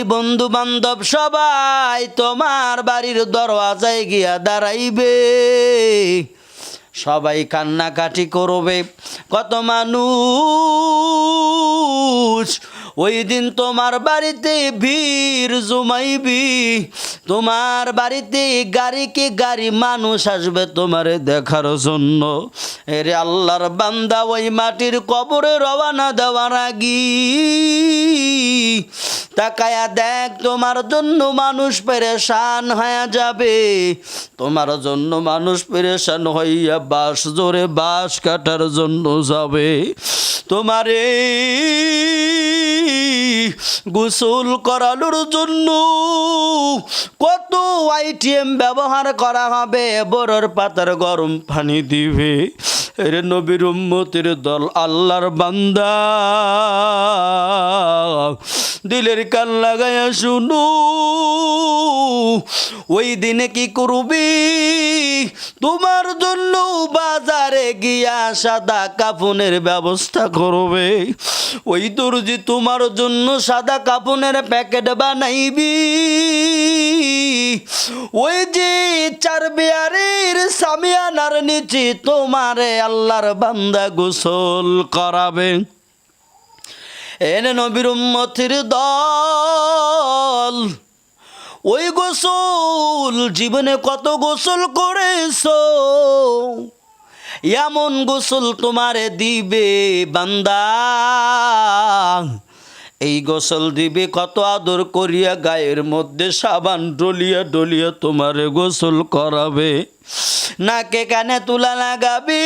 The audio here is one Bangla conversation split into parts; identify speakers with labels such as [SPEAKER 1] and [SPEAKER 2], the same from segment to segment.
[SPEAKER 1] বন্ধু বান্ধব সবাই তোমার বাড়ির দরওয়াজায় গিয়া দাঁড়াইবে। সবাই কান্নাকাটি করবে। কত মানুষ ওই দিন তোমার বাড়িতে ভিড় জমাইবি। তোমার বাড়িতে গাড়িকে গাড়ি মানুষ আসবে তোমারে দেখার জন্য। এরে আল্লাহর বান্দা ওই মাটির কবরে রওয়ানা দেওয়ার আগি। তাকায়া দেখ, তোমার জন্য মানুষ পেরেশান হয়ে যাবে। তোমার জন্য মানুষ পেরেশান হইয়া বাস জোরে বাস কাটার জন্য যাবে। তোমারে গোসল করানোর জন্য কত আইটিএম ব্যবহার করা হবে? বরর পাতার গরম পানি দিবে। এর নবীর উম্মতের দল আল্লাহর বান্দা। দিলের কান লাগাইয়া শুনু, ওই দিনে কি করবি? তোমার জন্য বাজারে গিয়া সাদা কাফনের ব্যবস্থা করবে। ওই দর্জি তোমার জন্য সাদা কাফনের প্যাকেট বানাইবি। ওই যে চার বিয়ারের সামিয়ানার নিচে তোমারে আল্লাহর বান্দা গোসল করাবে। এনে নবীর উম্মতির দল, ওই গোসল, জীবনে কত গোসল করেছ? এমন গোসল তোমারে দিবে বান্দা। এই গোসল দিবে কত আদর করিয়া গায়ের মধ্যে সাবান ডলিয়া ডলিয়া তোমারে গোসল করাবে। নাকে কানে তুলা লাগাবি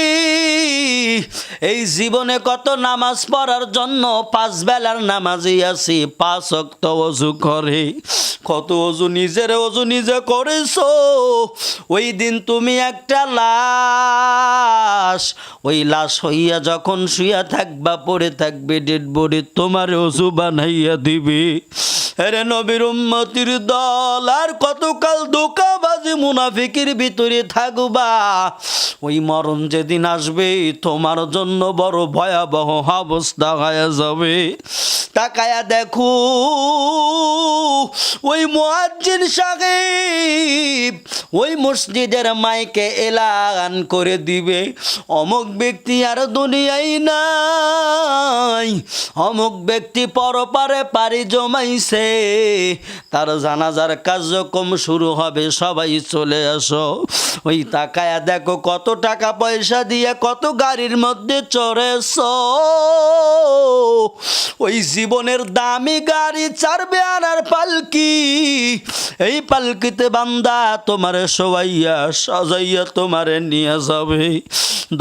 [SPEAKER 1] এই জীবনে কত নামাজ পড়ার জন্য পাঁচ বেলার নামাজই আছি, পাঁচ অক্ত অজু করে। কত অজু নিজের অজু নিজে করেছ। ওই দিন তুমি একটা লাশ, ওই লাশ হইয়া যখন শুয়া থাকবা, পড়ে থাকবে, ডেড বডি তোমার অজু বানাইয়া দিবি। আরে নবীর উম্মতির দল আর কতকাল দোকাবাজি মুনাফিকির ভিতরে থাকবা। ওই মরণ যেদিন আসবে, তোমার জন্য বড় ভয়াবহ অবস্থা হয়ে যাবে। তাকায়া দেখো, ওই মুয়াজ্জিন সাহেব ওই মসজিদের মাইকে এলান করে দিবে। অমুক ব্যক্তি আর দুনিয়াই নাই, অমুক ব্যক্তি পরপারে পারি জমাইছে। তার জানাজার কার্যক্রম শুরু হবে, সবাই চলে আসো। ওই তাকায়া দেখো কত টাকা পয়সা দিয়ে কত গাড়ির মধ্যে চড়েছ। ওই জীবনের দামি গাড়ি চারবে আনার পালকি। এই পালকিতে বান্দা তোমারে সবাইয়া সাজাইয়া তোমারে নিয়ে যাবে।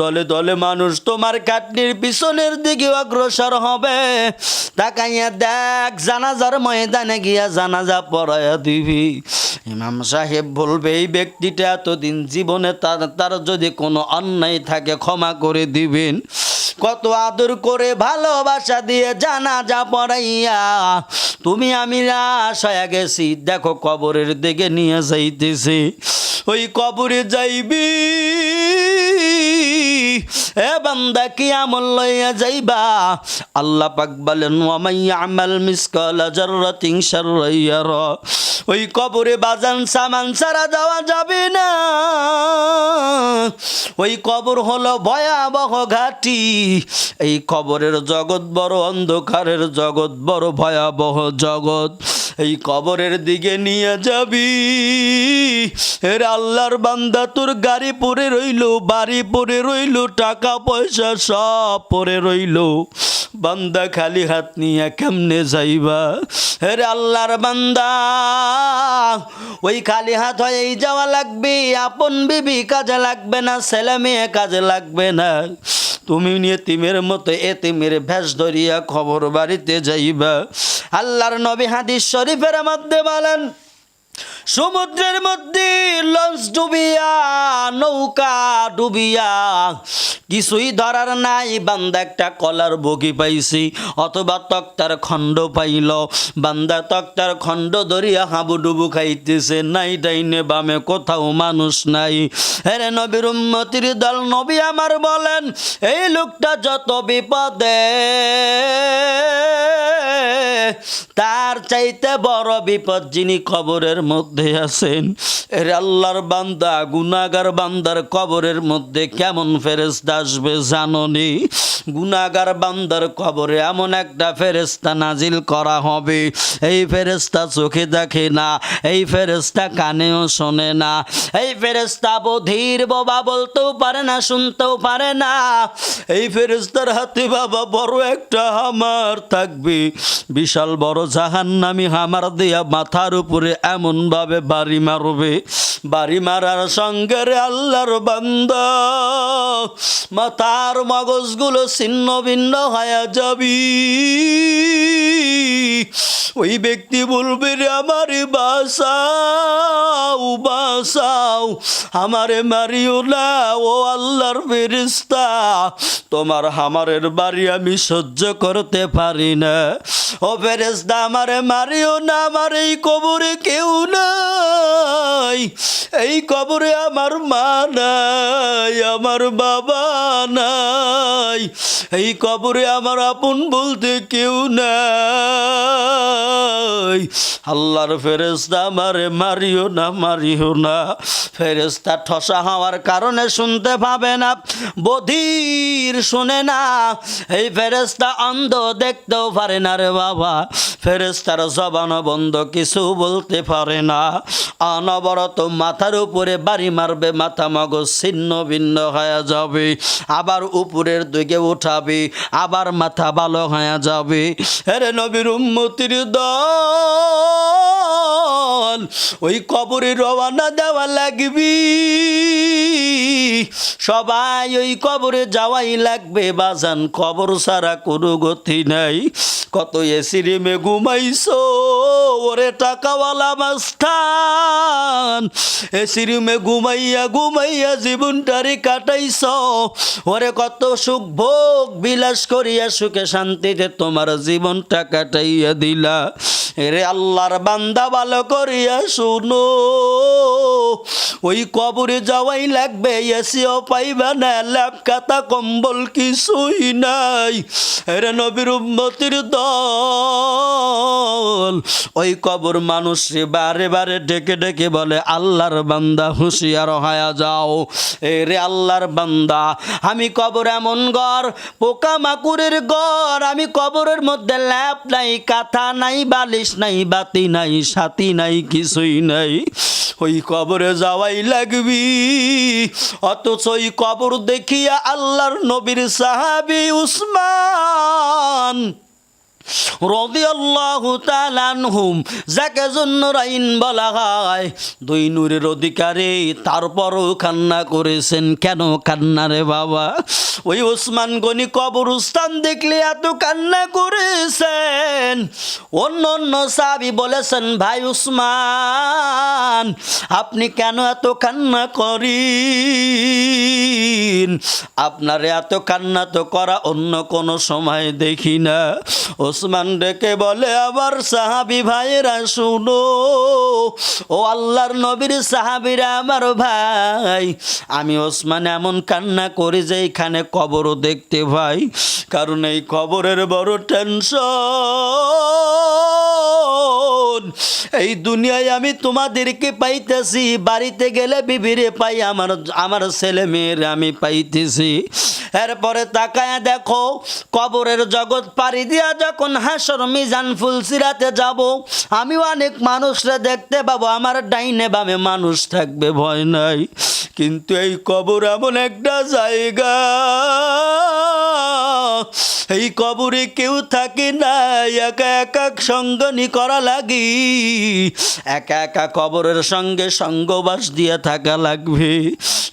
[SPEAKER 1] দলে দলে মানুষ তোমার কাটনির পিছনের দিকে অগ্রসর হবে। তাকাইয়া দেখ, জানাজার ময়দানে গিয়া জানাজা পড়াইয়া দিবি। ইমাম সাহেব বলবে, এই ব্যক্তিটা এতদিন জীবনে তার তার যদি কোনো অন্যায় থাকে ক্ষমা করে দিবেন। কত আদর করে ভালোবাসা দিয়ে জানাজা পড়াইয়া তুমি আমি লাশ হয়ে গেছি, দেখো কবরের দিকে নিয়ে যাইতেছি। ওই কবরে যাইবি এ বান্দা, কি আমল লইয়া যাইবা? আল্লাহ পাক বলেন, ওয়ামাই আমাল মিসকাল জাররাতিন শাররাইয়ার ওই কবরে বাজান সামান সারা দেওয়া যাবে না। ওই কবর হলো ভয়াবহ ঘাটি। এই কবরের জগৎ বড় অন্ধকারের জগৎ, বড় ভয়াবহ জগৎ। এই কবরের দিকে নিয়ে যাবি। এর আল্লাহর বান্দা তোর গাড়ি পরে রইল, বাড়ি পরে রইল, টাকা পয়সা সব পরে রইল। বান্দা খালি হাত নিয়ে কেমনে যাইবা? হের আল্লাহর বান্দা, ওই খালি হাত হয়েই যাওয়া লাগবে, আপন বিবি কাজে লাগবে না, ছেলে মেয়ে কাজে লাগবে না। তুমি নিয়ে তিমের মতো এতিমের ভেস ধরিয়া খবর বাড়িতে যাইবা। আল্লাহর নবী হাদিস শরীফের মধ্যে বলেন সমুদ্রের মধ্যে লঞ্চ ডুবিয়া, নৌকা ডুবিয়া, কিছুই ধরার নাই। বান্দা একটা কলার বগি পাইছি, অথবা তক্তার খণ্ড পাইল। বান্দা তক্তার খণ্ড ধরিয়া হাবুডুবু খাইতেছে। নাই ডাইনে বামে কোথাও মানুষ নাই। হেরে নবীর উম্মতির দল নবী আমার বলেন, এই লোকটা যত বিপদে তার চাইতে বড় বিপদ যিনি কবরের মধ্যে আছেন, এর আল্লাহর বান্দা গুনাগার বান্দার কবরের মধ্যে কেমন ফেরেস্তা আসবে জাননি গুনাগার বান্দার কবরে এমন একটা ফেরেস্তা নাজিল করা হবে। এই ফেরেস্তা চোখে দেখে না, এই ফেরেস্তা কানেও শোনে না। এই ফেরেস্তা বধির বাবা বলতেও পারে না, শুনতেও পারে না। এই ফেরেস্তার হাতে বাবা বড় একটা হামার থাকবে। বিশাল বড় জাহান্নামি হামার দিয়া মাথার উপরে এমন ভাবে বাড়ি মারবে। বাড়ি মারার সঙ্গে রে আল্লাহর বান্দা। মাথার মগজগুলো ছিন্ন ভিন্ন হয়ে যাবি। ওই ব্যক্তি বলবে রে আমারে বাসাও বাসাও আমারে মারিও না, ও আল্লাহর ফেরিস্তা তোমার হামারের বাড়ি আমি সহ্য করতে পারি না। ও ফেরেস্তা আমারে মারিও না, আমার এই কবরে কেউ নাই। এই কবরে আমার মা নাই, আমার বাবা নাই। এই কবরে আমার আপন বলতে কেউ নাই। আল্লাহর ফেরেস্তা আমারে মারিও না মারিও না। ফেরেস্তা ঠসা হওয়ার কারণে শুনতে পাবে না, বধির শুনে না। এই ফেরেস্তা অন্ধ দেখতেও পারে না রে বাবা। ফেরেস্তার জবান বন্ধ, কিছু বলতে পারে না। অনবরত মাথার উপরে বাড়ি মারবে, মাথা মগজ ছিন্ন ভিন্ন হয়ে যাবে। আবার উপরের দিকে উঠাবে, আবার মাথা ভালো হয়ে যাবে। আরে নবীর উম্মতির দল ওই কবরে রওয়ানা দেওয়া লাগবি। সবাই ওই কবরে যাওয়াই লাগবে, বাজান কবর ছাড়া কোনো গতি নাই। কত এসি মে ঘুমাইছো ওরে টাকাওয়ালা মাস্তান এসি রুমে ঘুমাইয়া ঘুমাইয়া জীবনটারে কাটাইছ। ওরে কত সুখ ভোগ, বিলাস করিয়া সুখে শান্তিতে তোমার জীবনটা কাটাইয়া দিলা। এরে আল্লাহর বান্দা ভালো করিয়া শুনো, ওই কবরে যাওয়াই লাগবে, এসিও পাইবা না, ল্যাপ কাতা কম্বল কিছুই নাই। এরে নবীর উম্মতির দল, ওই কবর মানুষ বারে বারে ডেকে ডেকে বলে, আল্লাহর বান্দা, হুঁশিয়ার হয়ে যাও। এ রে আল্লাহর বান্দা, আমি কবর এমন গড় পোকা মাকুরের ঘর, আমি কবরের মধ্যে ল্যাপ নাই, কাঁথা নাই, বালিশ নাই, বাতি নাই সাথী নাই, কিছুই নাই। ওই কবরে যাওয়াই লাগবি, অথচ ওই কবর দেখিয়া আল্লাহর নবীর সাহাবি উসমান যাকে বলা হয়, দুই অধিকারী কান্না করেছেন। কেন কান্না রে বাবা? ওই দেখলে কান্না করেছেন। অন্য অন্য সাবি বলেছেন, ভাই উসমান আপনি কেন এত কান্না করেন? আপনার এত কান্না তো করা অন্য কোনো সময় দেখি না। ওসমান ডেকে বলে, আবার সাহাবি ভাইরা শুনো। ও আল্লাহর নবীর সাহাবিরা আমার ভাই। আমি ওসমান এমন কান্না করি যে এখানে কবরও দেখতে ভাই। কারণ এই কবরের বড় টেনশন। এই দুনিয়ায় আমি তোমাদেরকে পাইতেছি, বাড়িতে গেলে বিবিরে পাই, আমার আমার ছেলে মেয়ের আমি পাইতেছি। এরপরে তাকায় দেখো, কবরের জগৎ পাড়ি দিয়া যখন হাসর মিজান ফুলসিরাতে যাব আমি অনেক মানুষরা দেখতে পাবো, আমার ডাইনে বামে মানুষ থাকবে, ভয় নাই। কিন্তু এই কবর এমন একটা জায়গা, এই কবরে কেউ থাকে না, একা একা সঙ্গনি করা লাগি একা একা কবরের সঙ্গে সঙ্গবাস দিয়ে থাকা লাগবে।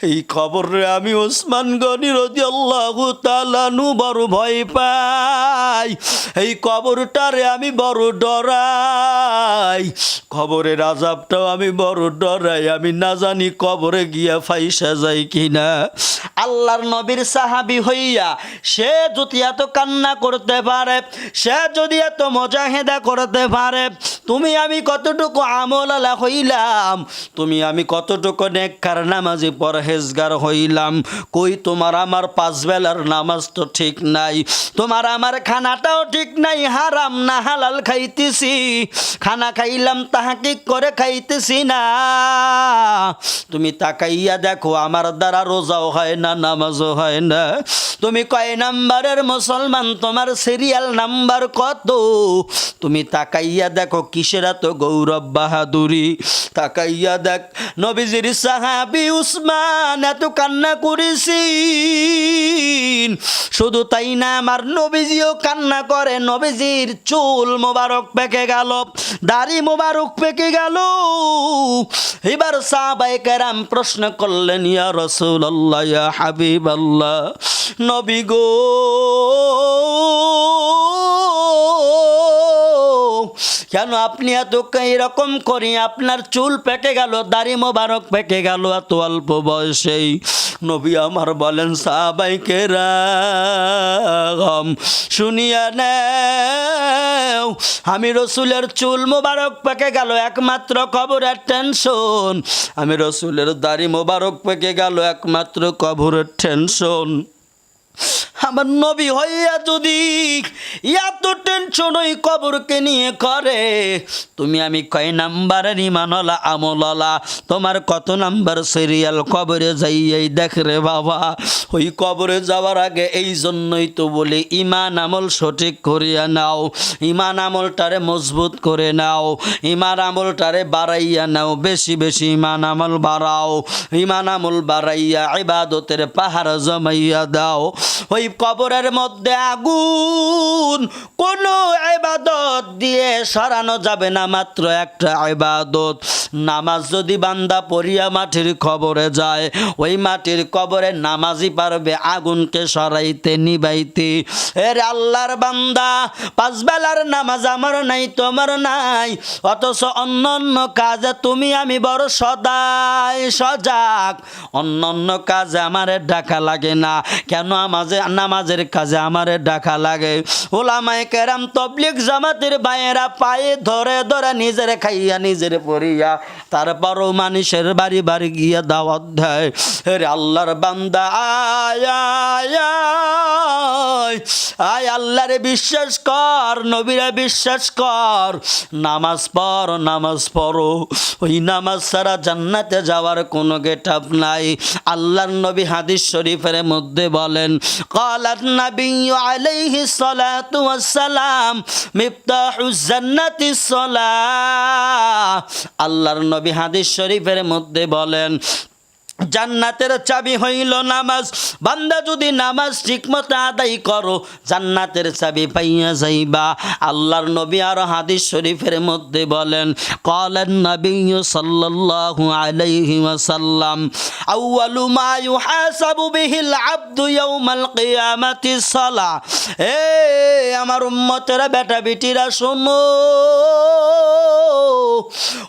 [SPEAKER 1] এই খবরে আমি ওসমান গনি রদি আল্লাহ তালানু বড় ভয় পাই। এই কবরটারে আমি বড় ডরাই। খবরের আজাবটাও আমি বড় ডরাই। আমি না জানি কবরে গিয়া ফাইসা যাই কিনা। আল্লাহর নবীর সাহাবি হইয়া সে যদি এত কান্না করতে পারে, সে যদি এত মজাহেদা করতে পারে, তুমি আমি কতটুকু আমলালা হইলাম? তুমি আমি কতটুকু নেককার নামাজি পরহেজগার হইলাম। কই তোমার আমার পাঁচ বেলার নামাজ তো ঠিক নাই। তোমার আমার খানাটাও ঠিক নাই, হারাম না, হালাল খাইতেছি। খানা খাইলাম, তাহাকে করে খাইতেছি না। তুমি তাকাইয়া দেখো, আমার দ্বারা রোজাও হয় না, নামাজও হয় না। তুমি কয় নাম্বারের মুসলমান? তোমার সিরিয়াল নাম্বার কত? তুমি তাকাইয়া দেখো কিসের এত গৌরব বাহাদুরি? তাকাইয়া দেখ নবীজির সাহাবি উসমান এত কান্না করেছি শুধু তাই না, আমার নবীজিও কান্না করে। নবীজির চুল মোবারক পেকে গেল, দাড়ি মোবারক পেকে গেল। এবার সাহাবাই কেরাম প্রশ্ন করলেন, ইয়া রসুল আল্লাহ ইয়া হাবিব আল্লাহ নবী গো। কেন আপনি এত এরকম করি? আপনার চুল পেকে গেল, দাড়ি মোবারক পেকে গেল এত অল্প বয়সেই। নবী আমার বলেন সাহাবাইকে রাম শুনিয়া নেও, আমি রসুলের চুল মোবারক পেকে গেল, একমাত্র কবরের টেনশন আমি রসুলের দাড়ি মোবারক পেকে গেল, একমাত্র কবরের টেনশন আমার নবী হইয়া যদি এত টেনশন ওই কবরকে নিয়ে করে, তুমি আমি কয় নাম্বারের ইমানলা আমললা তোমার কত নাম্বার সিরিয়াল কবরে যাইয়াই দেখ রে বাবা? ওই কবরে যাওয়ার আগে এই জন্যই তো বলি, ইমান আমল সঠিক করিয়া নাও। ইমান আমলটারে মজবুত করে নাও। ইমান আমলটারে বাড়াইয়া নাও। বেশি বেশি ইমান আমল বাড়াও। ইমান আমল বাড়াইয়া ইবাদতের পাহাড় জমাইয়া দাও। ওই কবরের মধ্যে আগুন। কোনো এবাদত দিয়ে সরানো যাবে না মাত্র একটা ইবাদত। নামাজ যদি বান্দা পড়িয়া মাটির কবরে যায়, ওই মাটির কবরে নামাজই পারবে আগুনকে সরাইতে, নিবাইতে। এর আল্লাহর বান্দা, পাঁচ বেলার নামাজ আমার নাই, তোমার নাই। অথচ অন্য অন্য কাজে তুমি আমি বড় সদাই, সজাগ। অন্য অন্য কাজে আমার ডাকা লাগে না, কেন আমাজে, নামাজের কাজে আমার ডাকা লাগে? ওলামায় কেরাম তবলিক জামাতের বায়েরা পায়ে ধরে ধরে নিজের খাইয়া নিজের পড়িয়া তারপরও মানুষের বাড়ি বাড়ি গিয়া দাওয়াত দেয় রে আল্লাহর বান্দা আয় আয় আয় আয় আল্লাহরে বিশ্বাস কর নবীরে বিশ্বাস কর নামাজ পড় নামাজ পড়ো ওই নামাজ ছাড়া জান্নাতে যাওয়ার কোনো গেট আপ নাই আল্লাহর নবী হাদিস শরীফের মধ্যে বলেন قالت النبي عليه الصلاة والسلام مفتاح الجنة الصلاة আল্লাহর নবী হাদিস শরীফের মধ্যে বলেন, জান্নাতের চাবি হইল নামাজ। বান্দা যদি নামাজ ঠিক ঠিকমতো আদায় করো, জান্নাতের চাবি পাইয়া যাইবা। আল্লাহর নবী আর হাদিস শরীফের মধ্যে বলেন, কলেন নবী সাল্লাল্লাহু আলাইহি ওয়াসাল্লাম, আউয়ালু মা ইউহাসাবু বিহিল আবদু ইয়াউমাল কিয়ামাতি সালা। এ, আমার উম্মতেরা বেটা বেটিরা শোনো।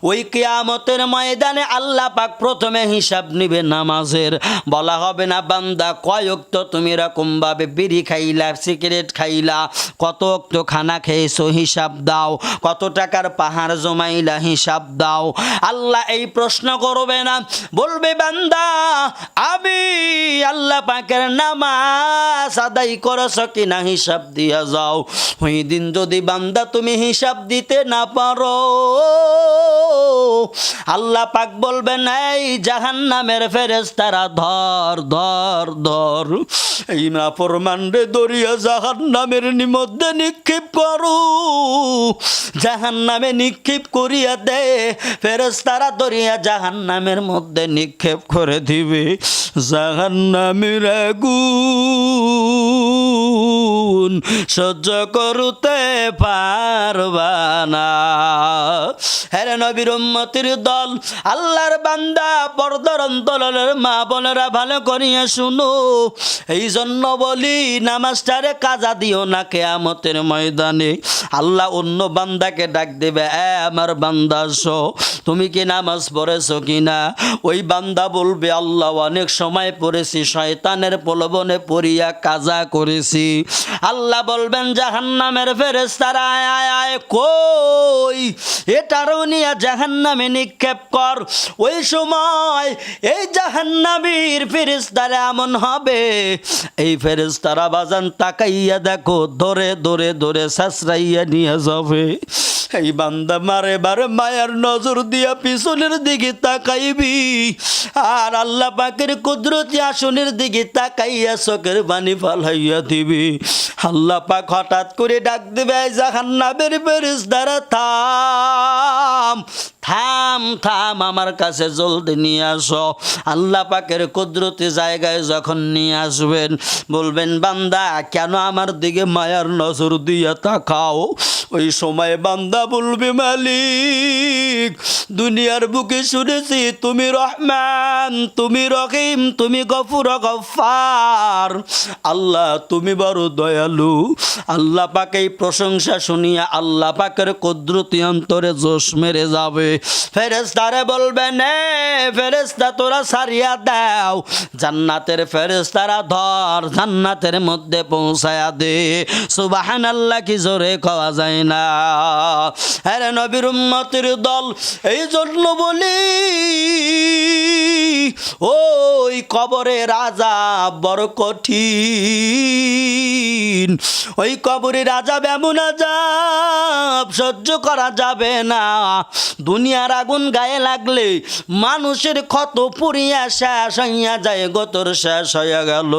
[SPEAKER 1] ওই কিয়ামতের ময়দানে আল্লাহ পাক প্রথমে হিসাব নিবে নামাজের। বলা হবে না, বান্দা কয়ক তো তুমি এরকম ভাবে বিড়ি খাইলা, সিগারেট খাইলা, কত তো খানা খেয়েছো, হিসাব দাও, কত টাকার পাহাড় জমাইলা, হিসাব দাও। আল্লাহ এই প্রশ্ন করবে না, বলবে, বান্দা, আমি আল্লাহ পাকের নামাজ আদায় করছ কিনা হিসাব দিয়া যাও। ওই দিন যদি বান্দা তুমি হিসাব দিতে না পারো আল্লাহ পাক বলবেন, এই জাহান নামের ফেরেস তারা ধর ধর ধর। এই না প্রমাণে দরিয়া জাহান নামের মধ্যে নিক্ষেপ করু। জাহান নামে নিক্ষেপ করিয়া দে ফেরেস তারা দরিয়া জাহান নামের মধ্যে নিক্ষেপ করে দিবে। জাহান নামের আগুন সহ্য করতে পারবা না। হ্যাঁ নবীর দল, আল্লাহর বান্দা পর্দার মা বোনেরা ভালো করিয়া শুনো। এই জন্য বলি, নামাজটারে কাজা দিও না কেয়ামতের ময়দানে। আল্লাহ অন্য বান্দাকে ডাক দেবে, এ আমার বান্দা শো তুমি কি নামাজ পড়েছো কি না? ওই বান্দা বলবে, আল্লাহ অনেক সময় পড়েছি, শয়তানের প্রলোভনে পড়িয়া কাজা করেছি। আল্লাহ বলবেন, জাহান্নামের ফেরেস্তারা আয় আয় কই? এটারও নিয়ে জাহান্নামে নিক্ষেপ কর। ওই সময় এই জাহান্নামীর ফেরেস্তারা এমন হবে। এই ফেরেস্তারা বাজান তাকাইয়া দেখো, ধরে ধরে ধরে সাসরাইয়া নিয়ে যাবে। এই বান্দা, মারে বারে মায়ার নজর দিয়া পিছনের দিকে তাকাইবি। আর আল্লাহ পাকের কুদরতি আসনের দিকে তাকাইয়া চোখের বাণী ফালাইয়া দিবি। আল্লাহ পাক হঠাৎ করে ডাক দেবে জাহান্নাবের বেরিস দ্বারা থাম। থাম থাম আমার কাছে জলদি নিয়ে আসো। আল্লাহ পাকের কুদরতি জায়গায় যখন নিয়ে আসবেন, বলবেন, বান্দা, কেন আমার দিকে মায়ার নজর দিয়া তাকাও? ওই সময় বান্দা বলবে, মালিক, দুনিয়ার বুকে শুনেছি তুমি রহমান, তুমি রহিম, তুমি গফুর গফার আল্লাহ, তুমি বড় দয়ালু। আল্লাহ পাকে প্রশংসা শুনিয়া আল্লাহ পাকের কুদরতি অন্তরে জোশ মেরে যাবে। ফেরেস্তারে বলবে, নে ফেরেস্তা তোরা সারিয়া দাও। জান্নাতের ফেরেস্তারা ধর, জান্নাতের মধ্যে পৌঁছায়া দে। সুবাহান আল্লাহ কি জোরে খাওয়া যায় না। হ্যাঁ নবীর উম্মতির দল এই জন্য বলি, ওই কবরে রাজা বড় কঠিন। ওই কবরে রাজা এমন আজাব সহ্য করা যাবে না। দুনিয়ার আগুন গায়ে লাগলে মানুষের ক্ষত পুরিয়া শেষ হইয়া যায়, গতর শেষ হইয়া গেল।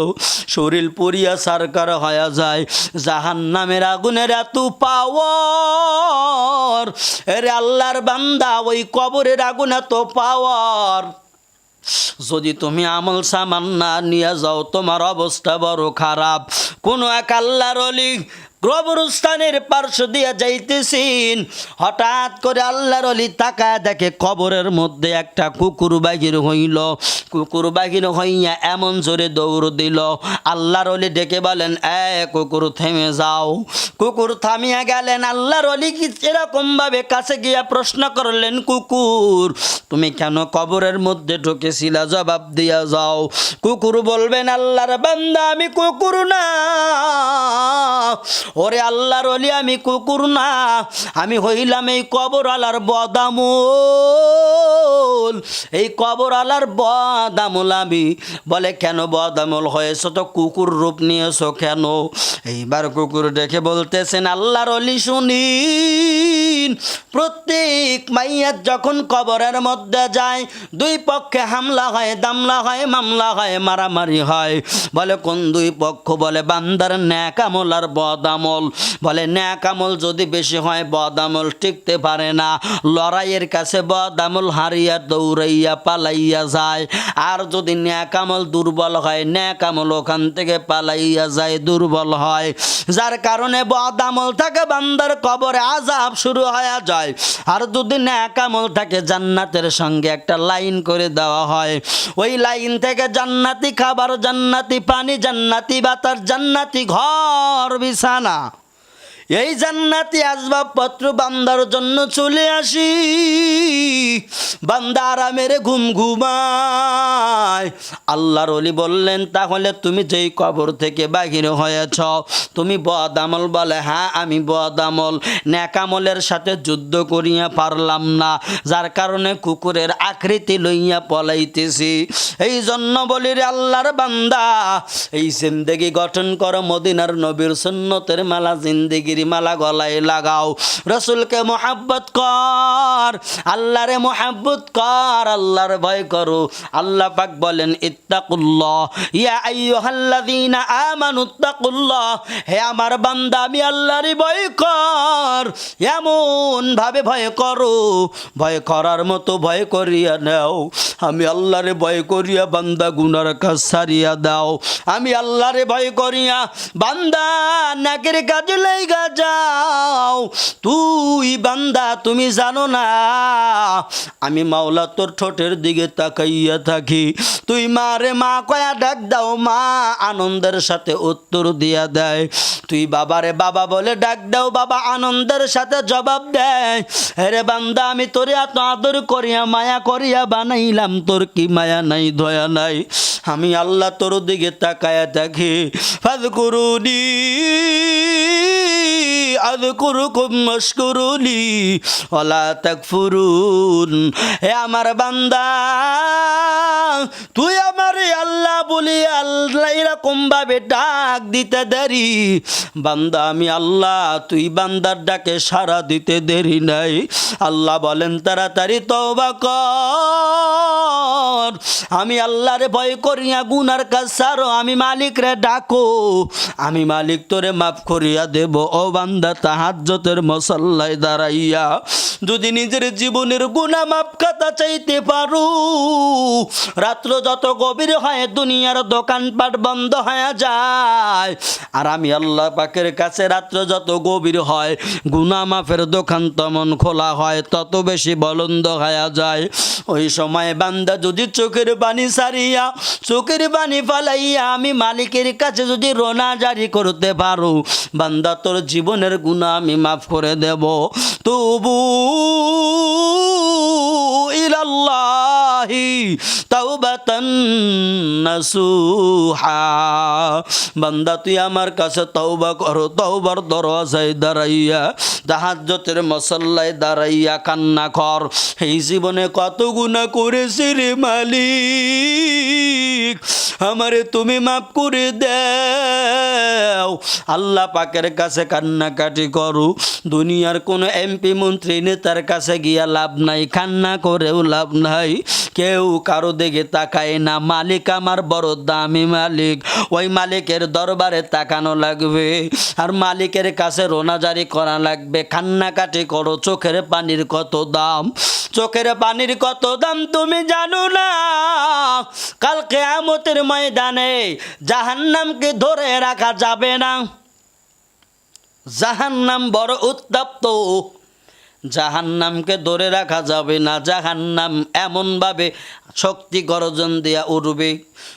[SPEAKER 1] শরীর পুরিয়া সারকার হইয়া যায় জাহান নামের আগুনের এত পাওয়ার এরে আল্লাহর বান্দা, ওই কবরের আগুন এত পাওয়ার যদি তুমি আমল সামান না নিয়ে যাও, তোমার অবস্থা বড় খারাপ। কোনো এক আল্লাহর অলি কবরস্থানের পার্শ্ব দিয়া যাইতেছেন। হঠাৎ করে আল্লাহর অলি তাকায় দেখে কবরের মধ্যে একটা কুকুর বাগির হইল। কুকুর বাগির হইয়া এমন জোরে দৌড় দিল। আল্লাহর অলি ডেকে বলেন, এ কুকুর, থেমে যাও। কুকুর থামিয়া গেলেন। আল্লাহর অলি কি এরকমভাবে কাছে গিয়া প্রশ্ন করলেন, কুকুর, তুমি কেন কবরের মধ্যে ঢুকেছিলা? জবাব দিয়া যাও। কুকুর বলবেন, আল্লাহর বান্দা, আমি কুকুর না। ওরে আল্লাহর অলি আমি কুকুর না, আমি হইলাম এই কবর আলার বদামল। এই কবর আলার বদামল আমি। বলে, কেন বদামল হয়েছ? তো কুকুর রূপ নিয়েছো কেন? এইবার কুকুর দেখে বলতেছেন, আল্লাহর অলি শুনি প্রত্যেক মাইয়ার যখন কবরের মধ্যে যায়, দুই পক্ষে হামলা হয়, দামলা হয়, মামলা হয়, মারামারি হয়। বলে, কোন দুই পক্ষ? বলে, বান্দার ন্যাক আমল আর বদামল বলে ন্যাক আমল যদি বেশি হয়, বদামল টিকতে পারে না। লড়াইয়ের কাছে বদামল হারিয়া দৌড়াইয়া পালাইয়া যায়। আর যদি ন্যাক আমল দুর্বল হয় ন্যাক আমল ওখান থেকে পালাইয়া যায়, দুর্বল হয়। যার কারণে বদামল থাকে বান্দার কবরে আজাব শুরু হয়ে যায়। আর যদি ন্যাক আমল থাকে জান্নাতের সঙ্গে একটা লাইন করে দেওয়া হয়, ওই লাইন থেকে জান্নাতি খাবার, জান্নাতি পানি, জান্নাতি বাতাস জান্নাতি ঘর বিছানা না এই জান্নাতি আসবাবপত্র বান্দার জন্য চলে আসি। বান্দা আরামের ঘুম ঘুমায়। আল্লাহর অলি বললেন, তাহলে তুমি যেই কবর থেকে বাহির হয়েছ, তুমি বদামল বলে হ্যাঁ আমি বদামল ন্যাকামলের সাথে যুদ্ধ করিয়া পারলাম না। যার কারণে কুকুরের আকৃতি লইয়া পলাইতেছি। এই জন্য বলি রে আল্লাহর বান্দা, এই জিন্দেগি গঠন করো, মদিনার নবীর সুন্নতের মালা জিন্দেগির মালা গলায় লাগাও। রসুলকে মোহাব্বত কর, আল্লাহরে মোহাব্বত কর, আল্লাহর ভয় করো। আল্লাহ পাক বলেন, ইত্তাকুল্লাহ। ইয়া আইয়ুহাল্লাযীনা আমানুত্তাকুল্লাহ হে আমার বান্দা, আমি আল্লাহরই ভয় কর। এমন ভাবে ভয় করো। ভয় করার মতো ভয় করিয়া নাও। আমি আল্লাহরে ভয় করিয়া বান্দা গুনার কাজ সারিয়া দাও। আমি আল্লাহরে ভয় করিয়া বান্দা নাকের কাজে লাইগা যাও। তুই বান্দা, তুমি জানো না। আমি মাওলা তোর ঠোঁটের দিকে তাকাইয়া থাকি। তুই মা রে মা কয়া ডাক দাও, মা আনন্দের সাথে উত্তর দিয়া দেয়। তুই বাবারে বাবা বলে ডাক দাও, বাবা আনন্দের সাথে জবাব দেয়। রে বান্দা, আমি তোরে এত আদর করিয়া, মায়া করিয়া বানাইলাম, তোর কি মায়া নাই, দয়া নাই। আমি আল্লাহ তোর দিকে তাকায়া দেখি। ফাদ করুনি আযকুরুকুম মাশকুরুলি ওয়ালা তাকফুরুন হে আমার বান্দা, তুই আমার আল্লাহ বলি আল্লাহ এরকম ভাবে ডাক দিতে দেরি। বান্দা, আমি আল্লাহ, তুই বান্দার ডাকে সারা দিতে দেরি নাই। আল্লাহ বলেন, তাড়াতাড়ি তওবা কর। আমি আল্লাহরে ভয় করিয়া গুনার কাজ সারো আমি মালিক রে ডাকো। আমি মালিক তোরে মাফ করিয়া দেব, ও বান্দা। তাহাজ্জতের মশাল্লায় দাঁড়াইয়া, যদি নিজের জীবনের গুণা মাপ খাতা চাইতে পারো, রাত্র যত গভীর হয় দুনিয়ার দোকানপাট বন্ধ হয়ে যায়। আর আমি আল্লাহ পাকের কাছে রাত্র যত গভীর হয় গুনা মাফের দোকান তেমন খোলা হয়, তত বেশি বলন্দ হয়ে যায়। ওই সময় বান্দা যদি চোখের পানি সারিয়া, চোখের পানি ফালাইয়া আমি মালিকের কাছে যদি রোনা জারি করতে পারো, বান্দা তোর জীবনের গুণা আমি মাফ করে দেব। তবু তাওবাতান নাসুহা। বান্দা, তুই আমার কাছে তওবা করো, তওবার দরওয়াজায় দাঁড়াইয়া তাহাজ্জতের মসল্লায় দাঁড়াইয়া কান্না কর। এই জীবনে কত গুণা করেছি রে মালিক। আমারে তুমি মাফ করে দাও। আল্লাহ পাকের কাছে কান্নাকাটি করো। দুনিয়ার কোনো এমপি মন্ত্রী নেতার কাছে গিয়া লাভ নাই, কান্না করেও লাভ নাই। কেউ কারও দিকে তাকায় না। মালিক আমার বড় দামি মালিক। ওই মালিকের দরবারে তাকানো লাগবে। আর মালিকের কাছে রোনাজারি করা লাগবে। কান্নাকাটি করো, চোখের পানির কত দাম? চোখের পানির কত দাম তুমি জানো না। কাল কেয়ামতের ময়দানে জাহান্নামকে ধরে রাখা যাবে না। জাহান্নাম বড় উত্তপ্ত। জাহান্নামকে ধরে রাখা যাবে না। জাহান্নাম এমনভাবে শক্তি গরজন দিয়া উঠবে।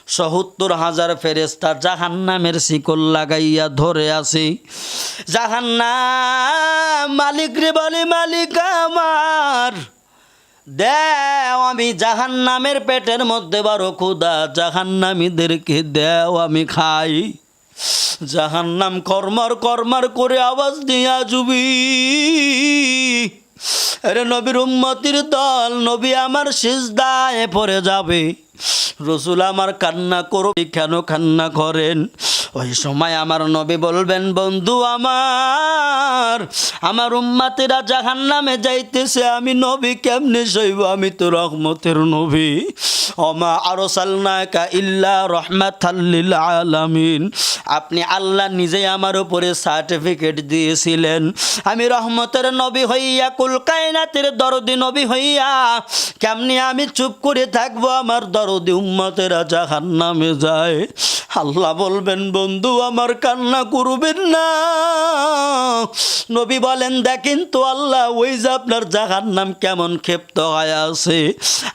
[SPEAKER 1] সত্তর হাজার ফেরেস্তা জাহান্নামের শিকল লাগাইয়া ধরে আছে। জাহান্নাম মালিক রে বলে মালিক আমার। দেও আমি জাহান্নামের পেটের মধ্যে বড় ক্ষুদা জাহান্নামীদেরকে দেও আমি খাই। জাহান্নাম কর্মার কর্মার করে আওয়াজ দিয়া জুবি। আরে নবীর উম্মতির দল, নবী আমার সিজদায় পড়ে যাবে। রসুল আমার কান্না করো কেন কান্না করেন? ওই সময় আমার নবী বলবেন, বন্ধু আমার আমার উম্মাতেরা জাহান নামে যাইতেছে, আমি নবী কেমনে সইব? আমি তো রহমতের নবী। অমা আরও সালনাকা ইল্লা রহমাতাল্লিল আলামিন। আপনি আল্লাহ নিজেই আমার উপরে সার্টিফিকেট দিয়েছিলেন। আমি রহমতের নবী হইয়া, কুল কায়নাতের দরদি নবী হইয়া, কেমনি আমি চুপ করে থাকব? আমার দরদি উম্মতেরা জাহান নামে যায়। আল্লাহ বলবেন বন্ধু, আমার কান্না করবেন না। নবী বলেন, দেখেন তো আল্লাহ, ওই যে আপনার জাহান নাম কেমন ক্ষেপ্ত হয়ে আছে।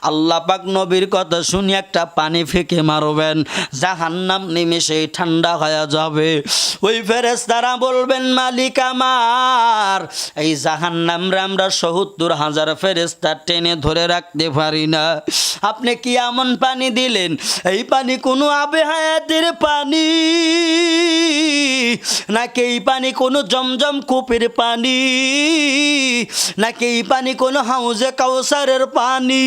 [SPEAKER 1] আল্লাহ পাক নবীর কথা শুনি একটা পানি ফেঁকে মারবেন। জাহান নাম নিমেষেই ঠান্ডা হয়ে যাবে। ওই ফেরেস তারা বলবেন, মালিক আমার, এই জাহান নামরা আমরা সত্তর হাজার ফেরেস্তা টেনে ধরে রাখতে পারি না। আপনি কি এমন পানি দিলেন? এই পানি কোনো আবে হায়াতের পানি। নাকি এই পানি কোনো জমজম কূপের পানি নাকি এই পানি কোনো হাউজে কাউসারের পানি।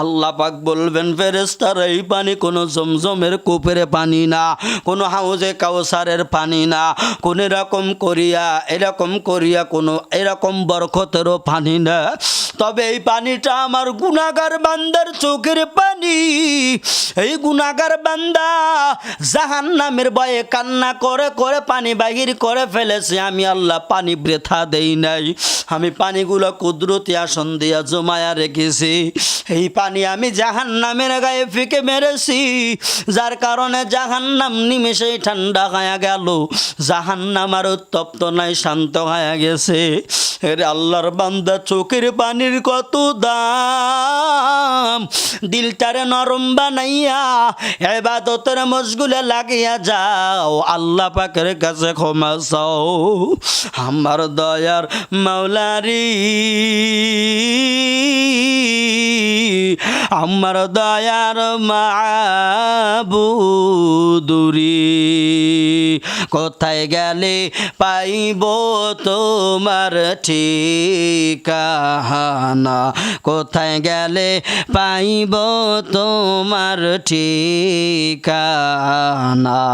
[SPEAKER 1] আল্লাহ পাক বলবেন ফেরেস্তার এই পানি কোনো জমজমের কূপের পানি না, কোনো হাউজে কাউসারের পানি না। কোন এরকম করিয়া এরকম করিয়া কোনো, এরকম বরকতেরও পানি না। তবে এই পানিটা আমার গুনাগার বান্দার চোখের পানি। এই গুনাগার বান্দা জাহান নামের ভয়ে কান্না করে করে পানি বাহির করে ফেলেছে। আমি আল্লাহ পানি বৃথা দেই নাই। আমি পানিগুলো কুদরতি আসন দিয়া জমায়া রেখেছি। এই পানি আমি জাহান নামের গায়ে ফিকে মেরেছি। যার কারণে জাহান নাম নিমেষেই ঠান্ডা হয়ে গেল। জাহান নাম আর উত্তপ্ত নাই, শান্ত হয়ে গেছে। এর আল্লাহর বান্দা চোখের পানির কত দাম? দিলটারে নরম বানাইয়া এবাদতের মজগুলে লাগিয়া যাও। আল্লাহ পাকের কাছে ক্ষমা চাও। আমার দয়ার মাওলারি। আমার দয়ার মাবুদুরি। কোথায় গেলে পাইব তোমার ঠিকানা? কোথায় গেলে পাইব তোমার ঠিকানা?